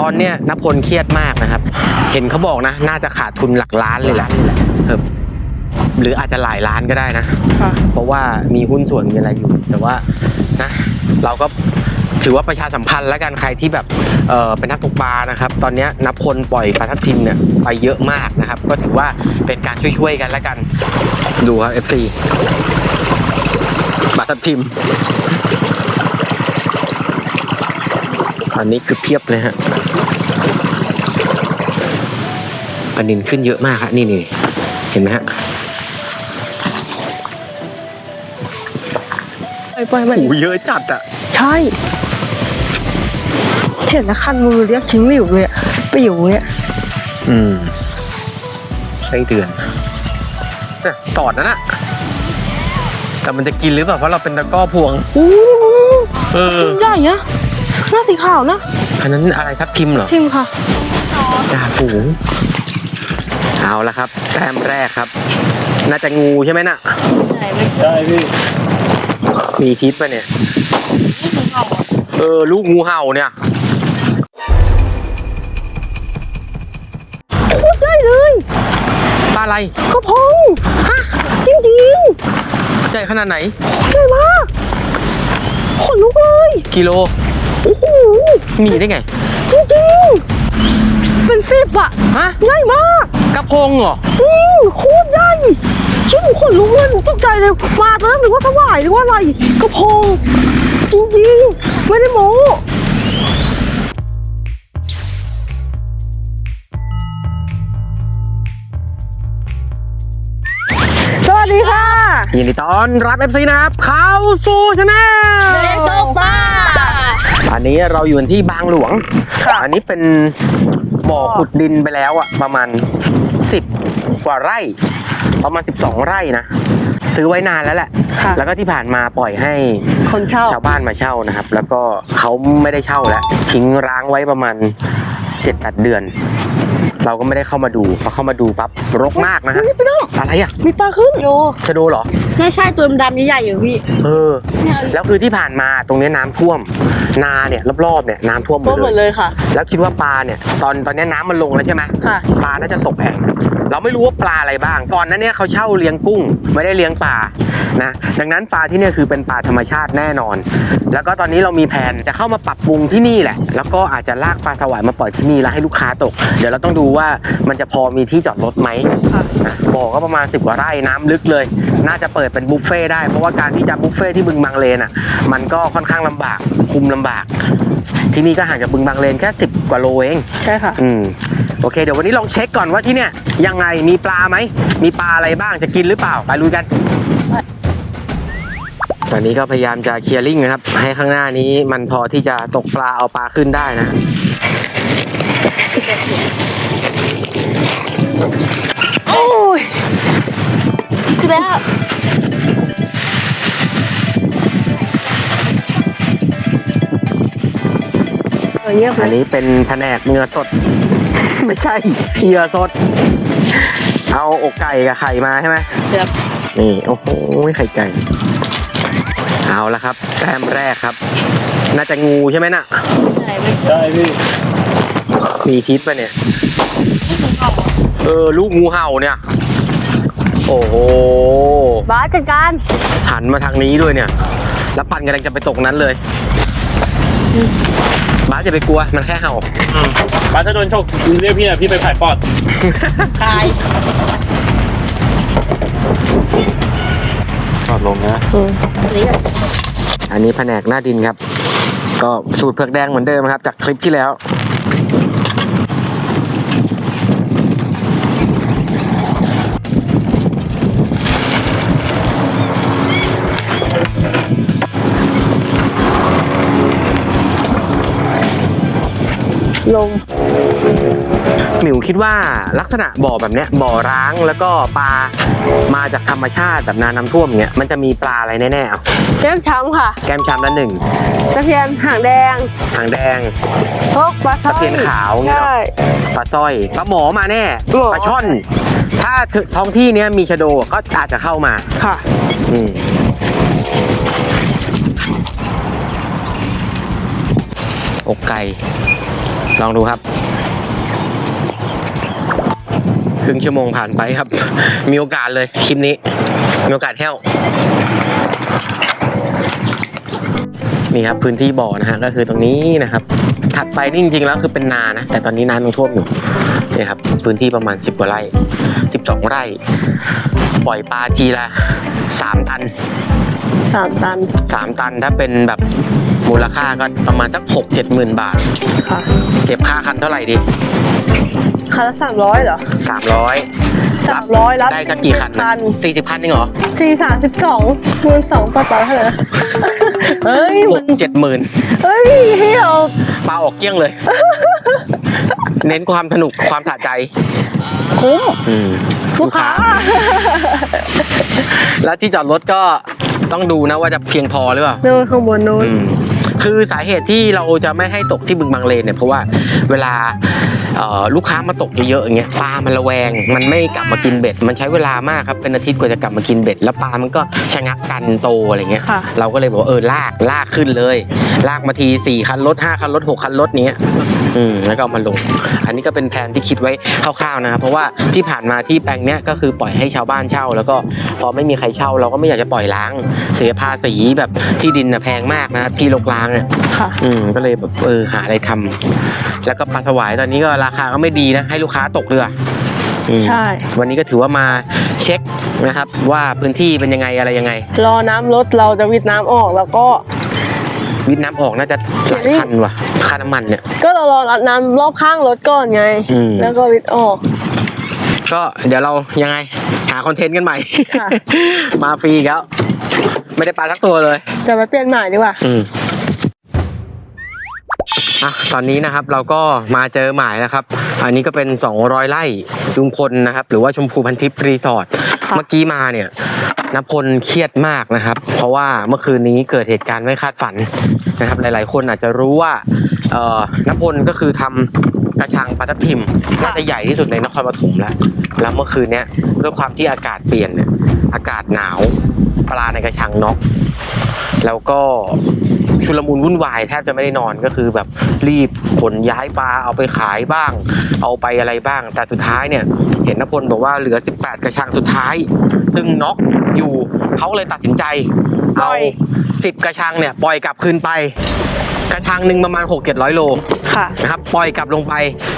ตอนเนี้ยนพลเครียดมากนะครับ เห็นเขาบอกนะ น่าจะขาดทุนหลักล้านเลยแหละเออหรืออาจจะหลายล้านก็ได้นะค่ะเพราะว่ามีหุ้นส่วนมีอะไรอยู่ แต่ว่านะ เราก็ถือว่าประชาสัมพันธ์แล้วกันใครที่แบบเออเป็นนักตกปลานะครับ ตอนเนี้ยนพลปล่อยปลาทับทิมเนี่ยไปเยอะมากนะครับ ก็ถือว่าเป็นการช่วยๆกันแล้วกัน ดูครับ FC ปลาทับทิมอันนี้คือเพียบเลยฮะ ปลานินขึ้นเยอะมากฮะนี่นี่เห็นไหมฮะปล่อยปล่อยมันโอ้เยอะจัดอะใช่เห็นแล้วคันมือเรียกชิงหลิวเลยอะปิ๋วเนี่ยอืมไส้เดือนน่ะตอดนั่นน่ะแต่มันจะกินหรือเปล่าเพราะเราเป็นตะกร้อพวง อู้เออ ใหญ่อะหน้าสีขาวนะอันนั้นอะไรครับทิมเหรอทิมค่ะจ่าฝูง เอาละครับแต้มแรกครับ น่าจะงูใช่ไหมน่ะใช่พี่มีพิษปะเนี่ยเออลูกงูเห่าเนี่ยโคตรใหญ่เลยปลาอะไรกระพงฮะจริงจริงใหญ่ขนาดไหนๆใหญ่มากขนลุกเลยกิโลโอ้โหมีได้ไง จริงจริงๆเป็นสิบอะฮะใหญ่มาก กระพงเหรอ จริงโคตรใหญ่ชื่อหนูขนลุกเลยหนูตกใจเลยมาตอนนั้นหนูว่าสวายหรือว่าอะไรกระพงจริงๆ ไม่ได้โม้ ดีค่ะ ยินดีต้อนรับ FC นะครับเข้าสู่ชาแนลเด็กตกปลาอันนี้เราอยู่ที่บางหลวงค่ะอันนี้เป็นบ่อขุดดินไปแล้วอะประมาณ 10 กว่าไร่ ประมาณ 12 ไร่นะ ซื้อไว้นานแล้วแหละ ค่ะแล้วก็ที่ผ่านมาปล่อยให้คนเช่า ชาวบ้านมาเช่านะครับ แล้วก็เขาไม่ได้เช่าแล้ว ทิ้งร้างไว้ประมาณ 7-8 เดือน เราก็ไม่ได้เข้ามาดูพอเข้ามาดูปั๊บรกมากนะฮะเฮ้ยพี่น้องอะไรอะมีปลาขึ้นโลชะโดเหรอไม่ใช่ตัวดำๆใหญ่ๆอยู่พี่เออเนี่ยแล้วคือที่ผ่านมาตรงนี้น้ำท่วม นาเนี่ยรอบๆเนี่ยน้ำท่วมหมตัวดหมดเลยเลยค่ะแล้วคิดว่าปลาเนี่ย ตอนตอนนี้น้ำมันลงแล้วใช่ไหมค่ะ ปลาน่าจะตกแอ่งเราไม่รู้ว่าปลาอะไรบ้างก่อนหนั้นเนี่ยเขาเช่าเลี้ยงกุ้ง ไม่ได้เลี้ยงปลานะดังนั้นปลาที่เนี่ยคือเป็นปลาธรรมชาติแน่นอน แล้วก็ตอนนี้เรามีแผนจะเข้ามาปรับปรุงที่นี่แหละ แล้วก็อาจจะลากปลาสวายมาปล่อยที่นี่แล้วให้ลูกค้าตก เดี๋ยวเราต้องดูว่ามันจะพอมีที่จอดรถไหม ค่ะนะบ่อก็ประมาณ 10กว่าไร่น้ำลึกเลย น่าจะเปิดเป็นบุฟเฟ่ต์ได้ เพราะว่าการที่จะบุฟเฟ่ต์ที่บึงบางเลนอะ มันก็ค่อนข้างลำบาก คุมลำบาก ที่นี่ก็ห่างจากบึงบางเลนแค่10กว่าโลเอง ใช่ค่ะ อืมโอเค เดี๋ยววันนี้ลองเช็คก่อนว่าที่เนี่ยยังไงมีปลาไหม มีปลาอะไรบ้างจะกินหรือเปล่า ไปลุยกัน ตอนนี้ก็พยายามจะเคลียร์ลิงนะครับ ให้ข้างหน้านี้มันพอที่จะตกปลาเอาปลาขึ้นได้นะ โอ้ยคือแล้ว เออเงียบเลอันยนี้เป็นแผนกเนื้อสด ไม่ใช่เหยื่อสด เอาอกไก่กับไข่มาใช่ไหมครับนี่โอ้โหไข่ไก่ เอาละครับแต้มแรกครับ น่าจะงูใช่ไหมน่ะใช่ไหมใช่พี่มีพิษปะเนี่ยเออลูกงูเห่าเนี่ย โอ้โหบาสจัดการหันมาทางนี้ด้วยเนี่ย แล้วปันกำลังจะไปตกนั้นเลยบ้าส จะไปกลัวมันแค่เห่าบ้านถ้าโดนฉกเรียกพี่อะพี่ไปผ่ายปอดตายปอดลงนะนี่ก็อันนี้แผนกหน้าดินครับ ก็สูตรเผือกแดงเหมือนเดิมครับ จากคลิปที่แล้ว ลง หมิวคิดว่าลักษณะบ่อแบบเนี้ยบ่อร้างแล้วก็ปลามาจากธรรมชาติแบบนาน้ำท่วมเงี้ยมันจะมีปลาอะไรแน่ๆเอาแก้มช้ำค่ะ แก้มชามละหนึ่งตะเพียนหางแดงหางแดงพวกปลาสร้อยตะเพียนขาวเงี้ยใช่ ปลาสร้อยปลาหมอมาแน่หมอปลาช่อน ถ้าท้องที่เนี้ยมีชะโดก็อาจจะเข้ามาค่ะ อืมอกไก่ ลองดูครับ ครึ่งชั่วโมงผ่านไปครับ มีโอกาสเลยคลิปนี้ มีโอกาสแห้ว นี่ครับพื้นที่บ่อนะฮะก็คือตรงนี้นะครับ ถัดไปนี่จริงๆแล้วคือเป็นนานะ แต่ตอนนี้น้ำยังท่วมอยู่นี่ครับพื้นที่ประมาณ 10กว่าไร่ 12 ไร่ ปล่อยปลาทีละ 3 ตัน สามตัน 3 ตันถ้าเป็นแบบ มูลค่าก็ประมาณสัก6 7หมื่นบาท ค่ะเก็บค่าคันเท่าไหร่ดีคันละสามร้อยเหรอ300สามร้อยรับได้สักกี่คันคันสี่สิบคันเองเหรอสี่สามสิบสองคูณสองปลาปลาเท่าไหร่นะเฮ้ยหมันกเจ็ดหมื่นเฮ้ยเฮียเอาปลาออกเกลี้ยงเลย เน้นความสนุกความสะใจคุ้มอืมลูกค้า แล้วที่จอดรถก็ ต้องดูนะว่าจะเพียงพอหรือเปล่าโน่นข้างบนโน้นอืมคือสาเหตุที่เราจะไม่ให้ตกที่บึงบางเลนเนี่ยเพราะว่าเวลาเอ่อ ลูกค้ามาตกเยอะๆอย่างเงี้ยปลามันระแวง มันไม่กลับมากินเบ็ด มันใช้เวลามากครับเป็นอาทิตย์กว่าจะกลับมากินเบ็ด แล้วปลามันก็ชะงักกันโตอะไรเงี้ยค่ะเราก็เลยบอกว่าเออลากลากขึ้นเลย ลากมาทีสี่คันรถห้าคันรถหกคันรถเนี้ยอืมแล้วก็เอามาลง อันนี้ก็เป็นแผนที่คิดไว้คร่าวๆนะครับเพราะว่าที่ผ่านมาที่แปลงเนี้ยก็คือปล่อยให้ชาวบ้านเช่า แล้วก็พอไม่มีใครเช่า เราก็ไม่อยากจะปล่อยล้าง เสียภาษีแบบที่ดินนะแพงมากนะครับที่ลกล้างเนี่ยค่ะอืมก็เลยแบบเออหาอะไรทำแล้วก็ปลาสวายตอนนี้ก็ราคาก็ไม่ดีนะให้ลูกค้าตกเรืออืมใช่ วันนี้ก็ถือว่ามาเช็คนะครับ ว่าพื้นที่เป็นยังไงอะไรยังไง รอน้ำลดเราจะวิดน้ำออกแล้วก็ วิทย์น้ำออกน่าจะหลายพันว่ะค่าน้ำมันเนี่ยก็เรารอน้ำรอบข้างรถก่อนไงอืมแล้วก็วิดออก ก็เดี๋ยวเรายังไง หาคอนเทนต์กันใหม่ค่ะมาฟรีอีกแล้ว ไม่ได้ปลาสักตัวเลย จะไปเปลี่ยนใหม่ดีกว่า อืมอะตอนนี้นะครับเราก็มาเจอหมายนะครับ อันนี้ก็เป็น 200ไร่ลุงพลนะครับ หรือว่าชมพูพันทิพย์รีสอร์ทค่ะเมื่อกี้มาเนี่ยนพลเครียดมากนะครับ เพราะว่าเมื่อคืนนี้เกิดเหตุการณ์ไม่คาดฝันนะครับ หลาย ๆ คนอาจจะรู้ว่าเอ่อนพลก็คือทำกระชังปลาทับทิมน่าจะใหญ่ที่สุดในนครปฐมแล้ว แล้วเมื่อคืนเนี้ยด้วยความที่อากาศเปลี่ยนเนี่ยอากาศหนาวปลาในกระชังน็อก แล้วก็ชุลมุนวุ่นวายแทบจะไม่ได้นอนก็คือแบบรีบขนย้ายปลาเอาไปขายบ้าง เอาไปอะไรบ้าง แต่สุดท้ายเนี่ย เห็นนพลบอกว่าเหลือ 18 กระชังสุดท้าย ซึ่งน็อกอยู่เขาเลยตัดสินใจปล่เอาอย10 กระชังเนี่ยปล่อยกลับคืนไป กระชังหนึ่งประมาณ 6 700 โลค่ะนะครับปล่อยกลับลงไป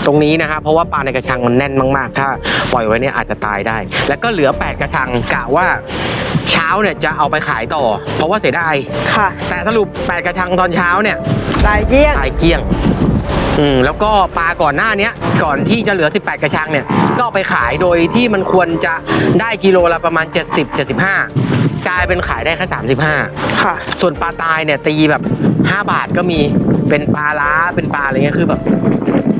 ตรงนี้นะครับเพราะว่าปลาในกระชังมันแน่นมากๆ ถ้าปล่อยไว้เนี่ยอาจจะตายได้ แล้วก็เหลือ 8 กระชังกะว่า เช้าเนี่ยจะเอาไปขายต่อ เพราะว่าเสียดายค่ะแต่สรุป8กระชังตอนเช้าเนี่ยลายเกี้ยงตายเกลี้ยง อืมแล้วก็ปลาก่อนหน้าเนี้ย ก่อนที่จะเหลือ 18 กระชังเนี่ย ก็เอาไปขายโดยที่มันควรจะได้กิโลละประมาณ 70 75 กลายเป็นขายได้แค่35 ค่ะ ส่วนปลาตายเนี่ยตีแบบ 5 บาทก็มีเป็นปลาล้าเป็นปลาอะไรเงี้ยคือแบบ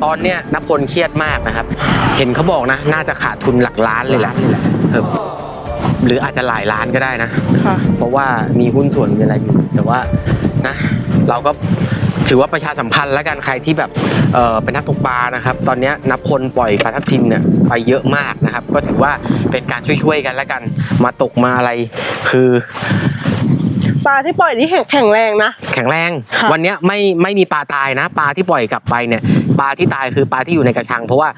ตอนเนี้ยนพลเครียดมากนะครับ เห็นเขาบอกนะ น่าจะขาดทุนหลักล้านเลยแหละเออ หรืออาจจะหลายล้านก็ได้นะ ค่ะ เพราะว่ามีหุ้นส่วนมีอะไรอยู่ แต่ว่านะ เราก็ถือว่าประชาสัมพันธ์แล้วกันใครที่แบบเออเป็นนักตกปลานะครับ ตอนเนี้ยนับคนปล่อยปลาทับทิมเนี่ยไปเยอะมากนะครับ ก็ถือว่าเป็นการช่วยๆกันแล้วกัน มาตกมาอะไรคือปลาที่ปล่อยนี่แข็งแข็งแรงนะ แข็งแรง ค่ะ วันเนี้ยไม่ไม่มีปลาตายนะ ปลาที่ปล่อยกลับไปเนี่ย ปลาที่ตายคือปลาที่อยู่ในกระชัง เพราะว่า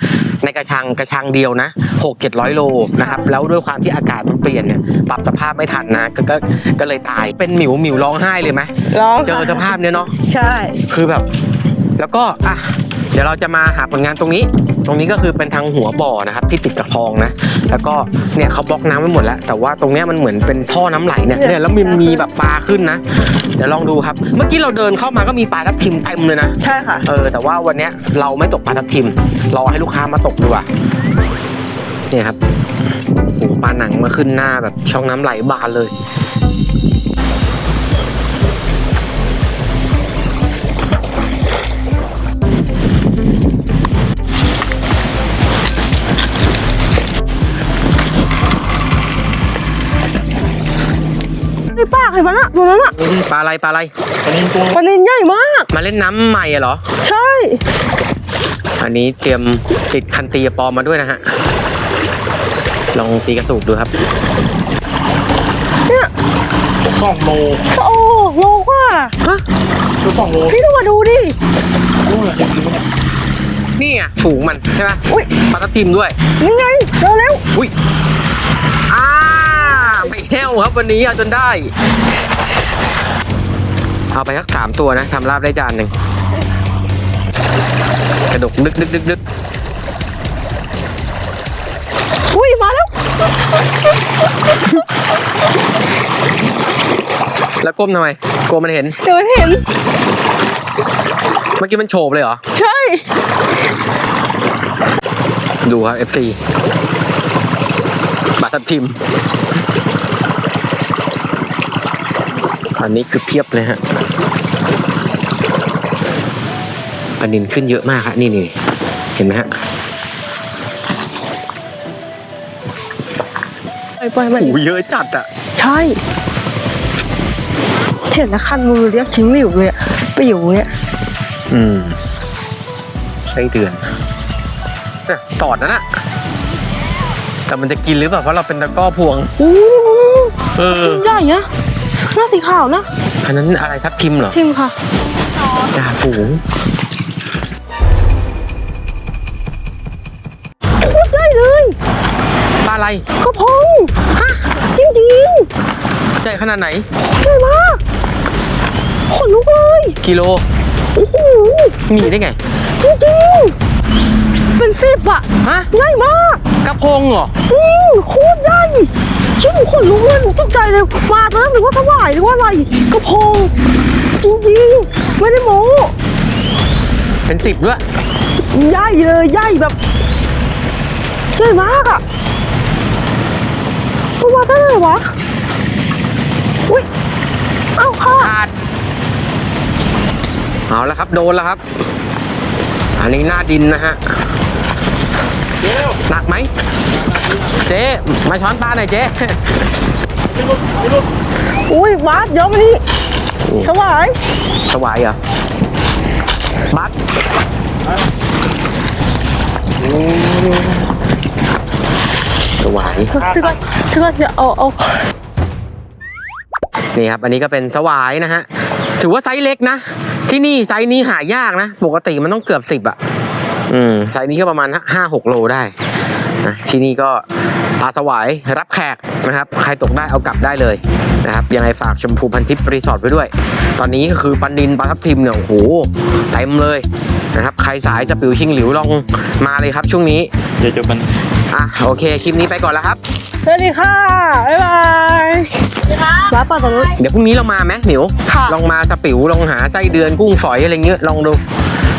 ในกระชังกระชังเดียวนะหกเจ็ดร้อยโลนะครับแล้วด้วยความที่อากาศมันเปลี่ยนเนี่ยปรับสภาพไม่ทันนะก็ก็ก็เลยตายเป็นหมิวหมิวร้องไห้เลยไหมร้องเจอสภาพเนี้ยเนาะใช่ คือแบบ แล้วก็อะ เดี๋ยวเราจะมาหาผลงานตรงนี้ ตรงนี้ก็คือเป็นทางหัวบ่อนะครับที่ติดกับคลองนะ แล้วก็เนี่ยเขาบล็อกน้ำไว้หมดแล้ว แต่ว่าตรงเนี้ยมันเหมือนเป็นท่อน้ำไหลเนี่ยเนี่ยแล้วมันมีแบบปลาขึ้นนะ เดี๋ยวลองดูครับ เมื่อกี้เราเดินเข้ามาก็มีปลาทับทิมเต็มเลยนะ ใช่ค่ะ เออแต่ว่าวันเนี้ยเราไม่ตกปลาทับทิมรอให้ลูกค้ามาตกดีกว่าเนี่ยครับโอ้โหปลาหนังมาขึ้นหน้าแบบช่องน้ำไหลบานเลย เคยมันอะตัวนั้นอะปลาอะไรปลาอะไรอันนี้ตัวปลานินใหญ่มาก มาเล่นน้ำใหม่อะเหรอ ใช่ อันนี้เตรียมติดคันตีปลอมมาด้วยนะฮะ ลองตีกระสูบดูครับเนี่ยสองโลโอ้โลกว่าฮะตัวสองโลพี่ต้องมาดูดิรู้เลยเห็นไหมเนี่ยนี่ไงฝูงมันใช่ไหมอุ้ยปลาทับทิมด้วยนี่ไงเจอแล้วอุ้ยอ่า ไม่แห้วครับวันนี้เอาจนได้ เอาไปสักสามตัวนะทำลาบได้จานหนึ่งกระดกนึกนึกนึกนึกอุ้ยมาแล้ว แล้วก้มทำไมกลัวมันเห็น เดี๋ยวมันเห็น เมื่อกี้มันโฉบเลยเหรอ ใช่ ดูครับ FC บัตรทับทิม อันนี้คือเพียบเลยฮะปลานินขึ้นเยอะมากฮะนี่นี่เห็นไหมฮะปล่อยปล่อยมันโอ้เยอะจัดอะ ใช่ เห็นแล้วคันมือเรียกชิงหลิวเลยอะไปอยู่เนี่ยอืมไส้เดือนเนี่ยตอดนะน่ะแต่มันจะกินหรือเปล่าเพราะเราเป็นตะกร้อพวงอู้เออ ใหญ่นะ หน้าสีขาวนะอันนั้นอะไรทับทิมเหรอทิมค่ะจ่าฝูงโคตรใหญ่เลยปลาอะไรกระพงฮะจริงจริงใหญ่ขนาดไหนๆใหญ่มากขนลุกเลยกิโลโอ้โหมีได้ไง จริงจริงๆเป็นสิบอะฮะใหญ่มาก กระพงเหรอ จริงโคตรใหญ่ ชื่อหนูขนลุกเลยหนูตกใจเลยมาตอนแรกหนูว่าสวายหรือว่าอะไรกระพงจริงๆไม่ได้โม้เป็นสิบด้วยใหญ่เลยใหญ่แบบใหญ่มากอะตัวมาได้เลยวะอุ้ยเอ้าค่ะขาดเอาแล้วครับโดนแล้วครับ อันนี้หน้าดินนะฮะ หนักไหมเจ๊มาช้อนปลาหน่อยเจ๊อุ้ยวัดเดี๋ยวมานี่สวายสวายเหรอบัสสวายถือว่าถือว่าจะเอาเอานี่ครับ อันนี้ก็เป็นสวายนะฮะ ถือว่าไซส์เล็กนะ ที่นี่ไซส์นี้หายากนะ ปกติมันต้องเกือบสิบอะ อืมไซส์นี้ก็ประมาณห้าหกโลได้นะที่นี่ก็ปลาสวายรับแขกนะครับ ใครตกได้เอากลับได้เลยนะครับยังไงฝากชมพูพันทิพย์รีสอร์ทไว้ด้วย ตอนนี้ก็คือปันดินปลาทับทิมเนี่ยโอ้โหเต็มเลยนะครับใครสายจะปิวชิงหลิวลองมาเลยครับช่วงนี้เดี๋ยวจะมันอะโอเคคลิปนี้ไปก่อนแล้วครับสวัสดีค่ะ บ๊ายบายร้านปลาตะลุยเดี๋ยวพรุ่งนี้เรามาไหมหมิวค่ะลองมาสปิวลองหาไส้เดือนกุ้งฝอยอะไรเงี้ยลองดู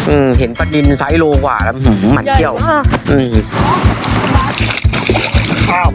อืมเห็นปลาดินไซส์โลกว่าแล้วหืมหมันใหญ่เที่ยวมากอืมข้าว